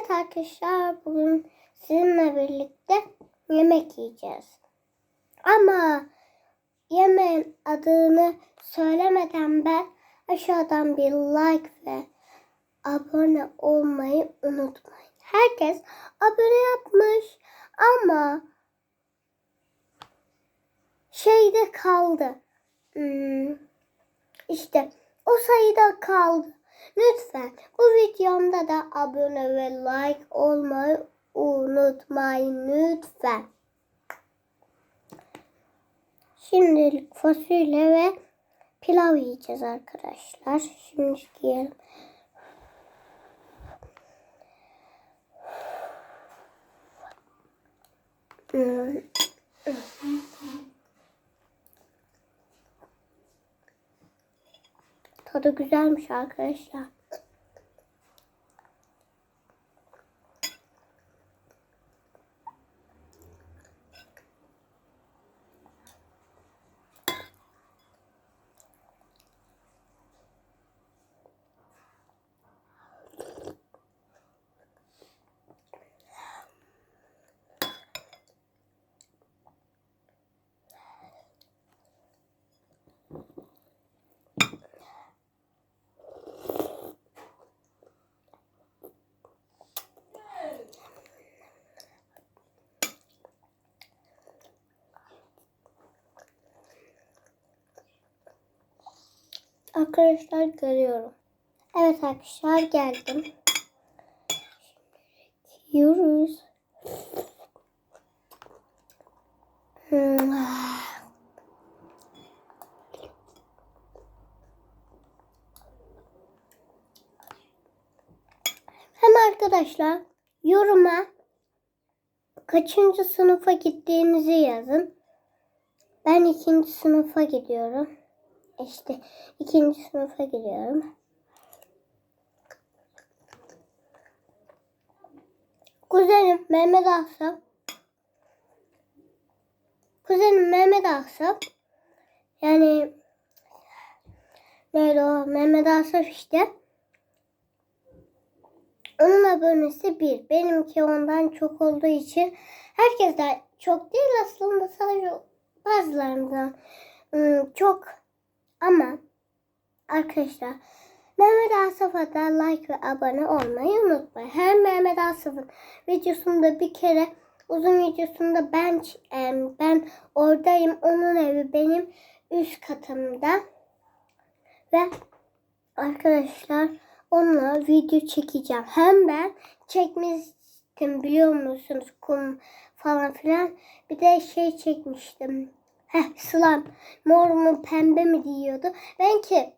Evet arkadaşlar bugün sizinle birlikte yemek yiyeceğiz. Ama yemeğin adını söylemeden ben aşağıdan bir like ve abone olmayı unutmayın. Herkes abone yapmış ama şeyde kaldı. Hmm, işte o sayıda kaldı. Lütfen bu videomda da abone ve like olmayı unutmayın lütfen. Şimdilik fasulye ve pilav yiyeceğiz arkadaşlar. Şimdi yiyelim. Hmm. Tadı güzelmiş arkadaşlar. Arkadaşlar görüyorum. Evet arkadaşlar geldim. Yiyoruz. Hmm. Hem arkadaşlar yoruma kaçıncı sınıfa gittiğinizi yazın. Ben ikinci sınıfa gidiyorum. İşte ikinci sınıfa gidiyorum. Kuzenim Mehmet Asaf. Kuzenim Mehmet Asaf. Yani neydi o? Mehmet Asaf işte. Onun abonesi bir. Benimki ondan çok olduğu için herkesten çok değil aslında sadece bazılarından ım, çok ama arkadaşlar Mehmet Asaf'a da like ve abone olmayı unutmayın. Hem Mehmet Asaf'ın videosunda bir kere uzun videosunda ben ben oradayım. Onun evi benim üst katımda. Ve arkadaşlar onunla video çekeceğim. Hem ben çekmiştim biliyor musunuz kum falan filan. Bir de şey çekmiştim. Heh slime. Mor mu pembe mi diyordu. Ben ki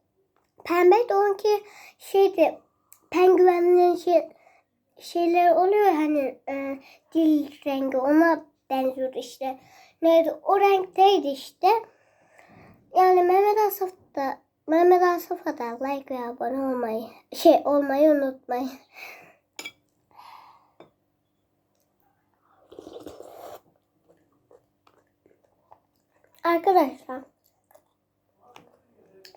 pembe de onunki şeydi penguenlerin şey, şeyler oluyor hani e, dil rengi ona benziyordu işte. Neydi o renkteydi işte. Yani Mehmet Asaf da Mehmet Asaf'a da like ve abone olmayı şey olmayı unutmayın. Arkadaşlar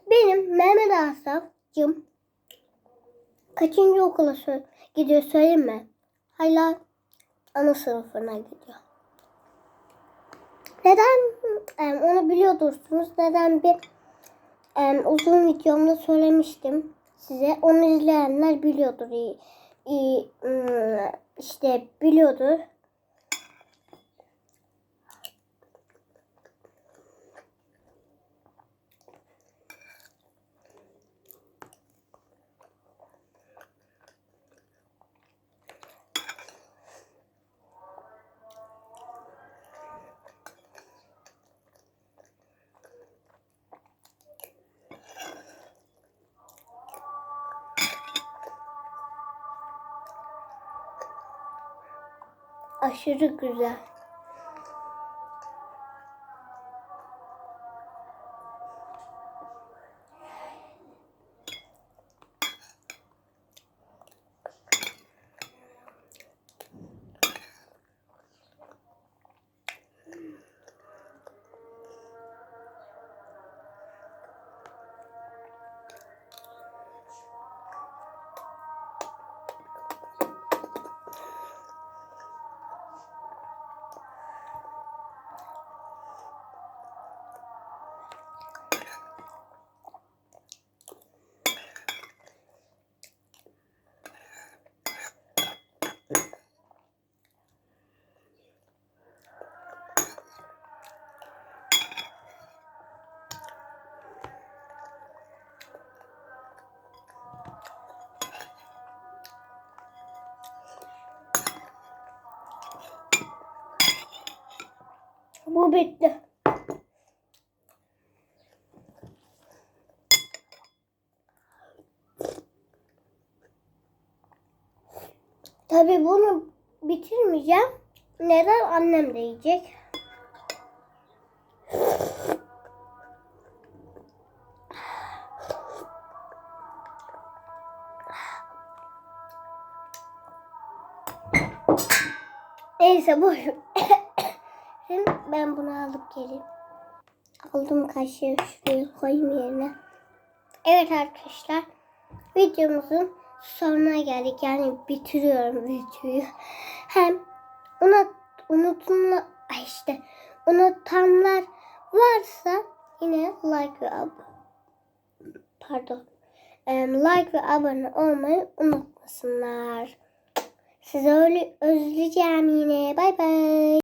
benim Mehmet Asaf'cım kaçıncı okula gidiyor söyleyeyim mi? Hala ana sınıfına gidiyor. Neden em, onu biliyordursunuz. Neden bir uzun videomda söylemiştim size. Onu izleyenler biliyordur. İyi, işte biliyordur. Aşırı güzel. Bu bitti. Tabii bunu bitirmeyeceğim. Neden annem de yiyecek? Neyse boş. Ben bunu alıp geleyim. Aldım kaşığı şuraya koyayım yerine. Evet arkadaşlar. Videomuzun sonuna geldik. Yani bitiriyorum videoyu. Hem unut, unutumla ay işte unutanlar varsa yine like ve abone pardon like ve abone olmayı unutmasınlar. Sizi öyle özleyeceğim yine. Bay bay.